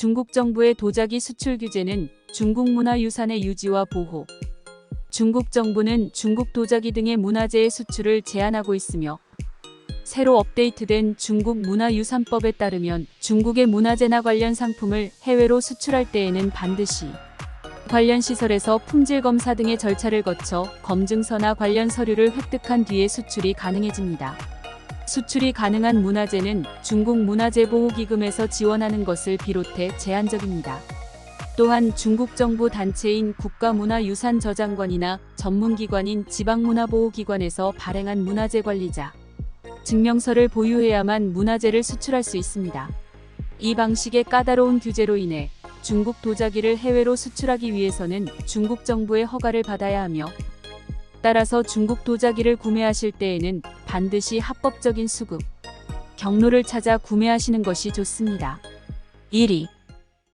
중국 정부의 도자기 수출 규제는 중국 문화유산의 유지와 보호, 중국 정부는 중국 도자기 등의 문화재의 수출을 제한하고 있으며 새로 업데이트된 중국 문화유산법에 따르면 중국의 문화재나 관련 상품을 해외로 수출할 때에는 반드시 관련 시설에서 품질 검사 등의 절차를 거쳐 검증서나 관련 서류를 획득한 뒤에 수출이 가능해집니다. 수출이 가능한 문화재는 중국 문화재보호기금에서 지원하는 것을 비롯해 제한적입니다. 또한 중국 정부 단체인 국가문화유산저장관이나 전문기관인 지방문화보호기관에서 발행한 문화재 관리자 증명서를 보유해야만 문화재를 수출할 수 있습니다. 이 방식의 까다로운 규제로 인해 중국 도자기를 해외로 수출하기 위해서는 중국 정부의 허가를 받아야 하며 따라서 중국 도자기를 구매하실 때에는 반드시 합법적인 수급, 경로를 찾아 구매하시는 것이 좋습니다. 1위